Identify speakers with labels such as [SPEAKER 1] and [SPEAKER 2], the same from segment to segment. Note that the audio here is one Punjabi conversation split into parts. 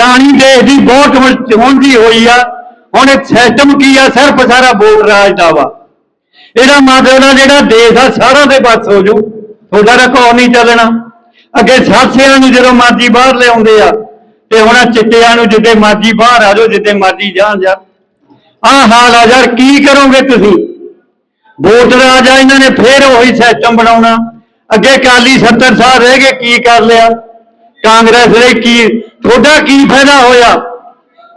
[SPEAKER 1] ਟਾਣੀ ਦੇਸ਼ ਦੀ ਬਹੁਤ ਹੁੰਦੀ ਹੋਈ ਆ। ਹੁਣ ਇਹ ਸਿਸਟਮ ਕੀ ਆ? ਸਿਰਫ ਸਾਰਾ ਵੋਟ ਰਾਜ ਦਾ ਵਾ। ਇਹਦਾ ਮਤਲਬ ਆ ਜਿਹੜਾ ਦੇਸ਼ ਆ ਸਾਰਾ ਦੇ ਬਸ ਹੋ ਜੂ ਤੁਹਾਡਾ ਰਿਕਾਰਡ ਨਹੀਂ ਚੱਲਣਾ। ਅੱਗੇ ਸਾਥੀਆਂ ਨੂੰ ਜਦੋਂ ਮਰਜ਼ੀ ਬਾਹਰ ਲਿਆਉਂਦੇ ਆ, ਤੇ ਹੁਣ ਆਹ ਚਿੱਟਿਆਂ ਨੂੰ ਜਿੱਦੇ ਮਰਜ਼ੀ ਬਾਹਰ ਆ ਜਾਓ ਜਿੱਦੇ ਮਰਜ਼ੀ ਜਾਣ ਜਾ। ਆਹ ਹਾਲ ਆ ਯਾਰ, ਕੀ ਕਰੋਗੇ ਤੁਸੀਂ? ਵੋਟ ਰਾਜ ਆ, ਇਹਨਾਂ ਨੇ ਫੇਰ ਉਹੀ ਸਿਸਟਮ ਬਣਾਉਣਾ। ਅੱਗੇ ਕਾਲੀ 70 ਸਾਲ ਰਹਿ ਗਏ, ਕੀ ਕਰ ਲਿਆ? ਕਾਂਗਰਸ ਨੇ ਕੀ ਤੁਹਾਡਾ ਕੀ ਫਾਇਦਾ ਹੋਇਆ?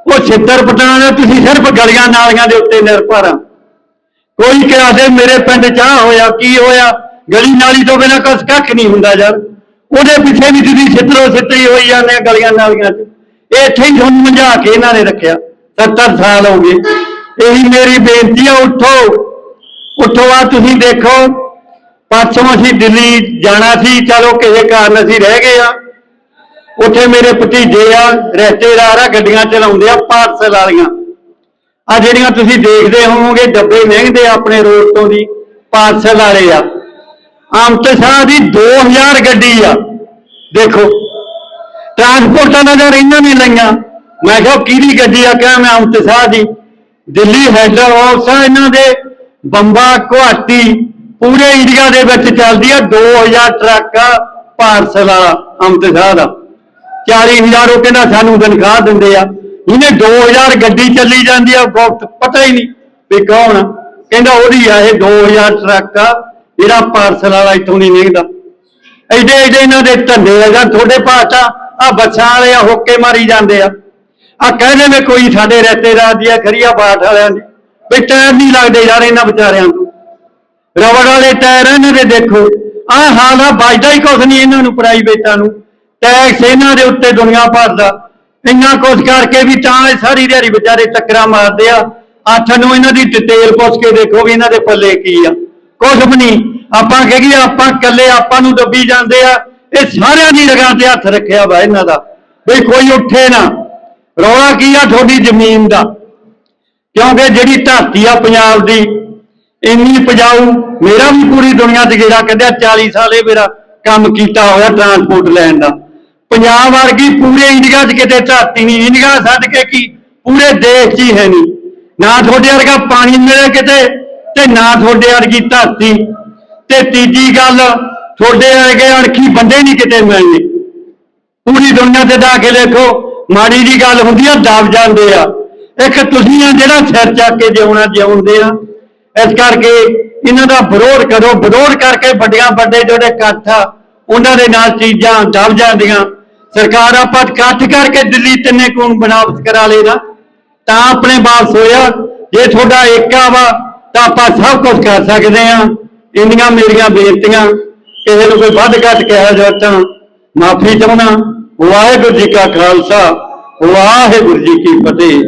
[SPEAKER 1] ਉਹ ਛਿੱਤਰ ਪਟਾਣਾ ਤੁਸੀਂ ਸਿਰਫ ਗਲੀਆਂ ਨਾਲੀਆਂ ਦੇ ਉੱਤੇ ਨਿਰਭਰ ਆ ਕੋਈ ਕਿਹਾ ਦੇ ਮੇਰੇ ਪਿੰਡ ਚਾਹ ਹੋਇਆ, ਕੀ ਹੋਇਆ? ਗਲੀ ਨਾਲੀ ਤੋਂ ਬਿਨਾਂ ਕੁਛ ਕੱਖ ਨਹੀਂ ਹੁੰਦਾ ਯਾਰ। ਉਹਦੇ ਪਿੱਛੇ ਵੀ ਤੁਸੀਂ ਛਿੱਤਰੋ ਛਿੱਤਰੀ ਹੋਈ ਜਾਂਦੇ ਆ ਗਲੀਆਂ ਨਾਲੀਆਂ 'ਚ। ਇਹ ਇੱਥੇ ਹੀ ਤੁਹਾਨੂੰ ਮੰਝਾ ਕੇ ਇਹਨਾਂ ਨੇ ਰੱਖਿਆ। 70 ਸਾਲ ਹੋ ਗਏ। ਇਹੀ ਮੇਰੀ ਬੇਨਤੀ ਆ, ਉੱਠੋ। ਉੱਠੋ ਆ, ਤੁਸੀਂ ਦੇਖੋ। ਪਰਸੋਂ ਅਸੀਂ ਦਿੱਲੀ ਜਾਣਾ ਸੀ, ਚਲੋ ਕਿਸੇ ਕਾਰਨ ਅਸੀਂ ਰਹਿ ਗਏ ਆ। ਉੱਥੇ ਮੇਰੇ ਭਤੀਜੇ ਆ ਰਿਸ਼ਤੇਦਾਰ ਆ ਗੱਡੀਆਂ ਚਲਾਉਂਦੇ ਆ ਪਾਰਸਲ ਵਾਲੀਆਂ। ਆ ਜਿਹੜੀਆਂ ਤੁਸੀਂ ਦੇਖਦੇ ਹੋਵੋਗੇ, ਡੱਬੇ ਮਹਿੰਗਦੇ ਆ ਆਪਣੇ ਰੋਡ ਤੋਂ ਦੀ ਪਾਰਸਲ ਵਾਲੇ ਆ। ਆਮਤੇ ਸ਼ਾਹ ਦੀ 2000 ਗੱਡੀ ਆ। ਦੇਖੋ ਟਰਾਂਸਪੋਰਟਾਂ ਦਾ ਜਰ ਇਹਨਾਂ ਨੇ ਲਈਆਂ। ਮੈਂ ਕਿਹਾ ਕਿਹਦੀ ਗੱਡੀ ਆ? ਕਿਹਾ ਮੈਂ ਆਮਤੇ ਸ਼ਾਹ ਦੀ। ਦਿੱਲੀ ਹੈਡ ਆਫਿਸ ਇਹਨਾਂ ਦੇ, ਬੰਬਾ, ਗੁਹਾਟੀ, ਪੂਰੇ ਇੰਡੀਆ ਦੇ ਵਿੱਚ ਚੱਲਦੀ ਆ 2000 ਟਰੱਕ ਆ ਪਾਰਸਲ ਵਾਲਾ ਆਮਤੇ ਸ਼ਾਹ ਦਾ। 40000 ਉਹ ਕਹਿੰਦਾ ਸਾਨੂੰ ਤਨਖਾਹ ਦਿੰਦੇ ਆ। ਇਹਨੇ 2000 ਗੱਡੀ ਚੱਲੀ ਜਾਂਦੀ ਆ ਵਕਤ ਪਤਾ ਹੀ ਨਹੀਂ ਵੀ ਕੌਣ ਕਹਿੰਦਾ ਉਹਦੀ ਆ ਇਹ 2000 ਟਰੱਕ ਆ, ਜਿਹੜਾ ਪਾਰਸਲ ਵਾਲਾ ਇੱਥੋਂ ਨਹੀਂ ਨਿਕਲਦਾ। ਐਡੇ ਐਡੇ ਇਹਨਾਂ ਦੇ ਧੰਦੇ ਆ, ਜਾਂ ਤੁਹਾਡੇ ਪਾਸਾ ਆ ਬੱਸਾਂ ਵਾਲੇ ਆ, ਹੋਕੇ ਮਾਰੀ ਜਾਂਦੇ ਆ। ਆ ਕਹਿੰਦੇ ਨੇ ਕੋਈ ਸਾਡੇ ਰਿਸ਼ਤੇਦਾਰ ਦੀ ਆ, ਖਰੀਆ ਬਾਠ ਵਾਲਿਆਂ ਦੀ। ਵੀ ਟਾਇਰ ਨਹੀਂ ਲੱਗਦੇ ਯਾਰ ਇਹਨਾਂ ਵਿਚਾਰਿਆਂ ਨੂੰ ਰਬੜ ਵਾਲੇ ਟਾਇਰ ਇਹਨਾਂ ਦੇ ਦੇਖੋ। ਆਹ ਹਾਲ ਆ, ਵੱਜਦਾ ਹੀ ਕੁਛ ਨਹੀਂ ਇਹਨਾਂ ਨੂੰ ਪ੍ਰਾਈਵੇਟਾਂ ਨੂੰ। ਟੈਕਸ ਇਹਨਾਂ ਦੇ ਉੱਤੇ ਦੁਨੀਆ ਭਰਦਾ ਇੰਨਾ ਕੁਛ ਕਰਕੇ ਵੀ ਤਾਂ ਇਹ ਸਾਰੀ ਦਿਹਾੜੀ ਵਿਚਾਰੇ ਟੱਕਰਾਂ ਮਾਰਦੇ ਆ। ਅੱਠ ਨੂੰ ਇਹਨਾਂ ਦੀ ਡਿਟੇਲ ਪੁੱਛ ਕੇ ਦੇਖੋ ਵੀ ਇਹਨਾਂ ਦੇ ਪੱਲੇ ਕੀ ਆ। ਕੁਛ ਵੀ ਨਹੀਂ। ਆਪਾਂ ਕਹੀਏ ਆਪਾਂ ਇਕੱਲੇ ਆਪਾਂ ਨੂੰ ਦੱਬੀ ਜਾਂਦੇ ਆ। ਇਹ ਸਾਰਿਆਂ ਦੀ ਲਗਾਂ ਤੇ ਹੱਥ ਰੱਖਿਆ ਵਾ ਇਹਨਾਂ ਦਾ। ਵੀ ਕੋਈ ਉੱਠੇ ਨਾ। ਰੌਲਾ ਕੀ ਆ ਤੁਹਾਡੀ ਜ਼ਮੀਨ ਦਾ? ਕਿਉਂਕਿ ਜਿਹੜੀ ਧਰਤੀ ਆ ਪੰਜਾਬ ਦੀ, ਇੰਨੀ ਪਜਾਊ ਮੇਰਾ ਵੀ ਪੂਰੀ ਦੁਨੀਆ 'ਚ ਗੇੜਾ ਕੱਢਿਆ 40 ਸਾਲ ਇਹ ਮੇਰਾ ਕੰਮ ਕੀਤਾ ਹੋਇਆ ਟਰਾਂਸਪੋਰਟ ਲੈਣ ਦਾ। ਪੰਜਾਬ ਵਰਗੀ ਪੂਰੇ ਇੰਡੀਆ 'ਚ ਕਿਤੇ ਧਰਤੀ ਨਹੀਂ, ਇੰਡੀਆ ਛੱਡ ਕੇ ਕੀ? ਪੂਰੇ ਦੇਸ਼ 'ਚ ਹੀ ਹੈ ਨਹੀਂ। ਨਾ ਤੁਹਾਡੇ ਵਰਗਾ ਪਾਣੀ ਮਿਲੇ ਕਿਤੇ ਤੇ ਨਾ ਤੁਹਾਡੇ ਵਰਗੀ ਧਰਤੀ। ਤੇ ਤੀਜੀ ਗੱਲ, ਤੁਹਾਡੇ ਵਰਗੇ ਅਣਖੀ ਬੰਦੇ ਨਹੀਂ ਕਿਤੇ ਮਿਲਣੇ। ਪੂਰੀ ਦੁਨੀਆ ਤੇ ਜਾ ਕੇ ਦੇਖੋ, ਮਾੜੀ ਦੀ ਗੱਲ ਹੁੰਦੀ ਆ, ਦਬ ਜਾਂਦੇ ਆ। ਇੱਕ ਤੁਸੀਂ ਆ ਜਿਹੜਾ ਸਿਰ ਚੱਕ ਕੇ ਜਿਉਣਾ ਜਿਉਂਦੇ ਆ। ਇਸ ਕਰਕੇ ਇਹਨਾਂ ਦਾ ਵਿਰੋਧ ਕਰੋ। ਵਿਰੋਧ ਕਰਕੇ ਵੱਡੀਆਂ ਵੱਡੇ ਜਿਹੜੇ ਇਕੱਠ ਆ, ਉਹਨਾਂ ਦੇ ਨਾਲ ਚੀਜ਼ਾਂ ਦਬ ਜਾਂਦੀਆਂ। ਸਰਕਾਰ ਆਪਾਂ ਇਕੱਠ ਕਰਕੇ ਦਿੱਲੀ ਤਿੰਨੇ ਕੌਣ ਬਣਾਵਤ ਕਰਾ ਲੈਣਾ ਤਾਂ ਆਪਣੇ ਵਾਪਸ ਹੋਇਆ। ਜੇ ਤੁਹਾਡਾ ਏਕਾ ਵਾ, ਤਾਂ ਆਪਾਂ ਸਭ ਕੁਝ ਕਰ ਸਕਦੇ ਆ ਇੰਨੀਆਂ ਮੇਰੀਆਂ ਬੇਨਤੀਆਂ, ਕਿਸੇ ਨੂੰ ਕੋਈ ਵੱਧ ਘੱਟ ਕਿਹਾ ਜਾ ਤਾਂ ਮਾਫੀ ਚਾਹੁੰਦਾ। ਵਾਹਿਗੁਰੂ ਜੀ ਕਾ ਖਾਲਸਾ, ਵਾਹਿਗੁਰੂ ਜੀ ਕੀ ਫਤਿਹ।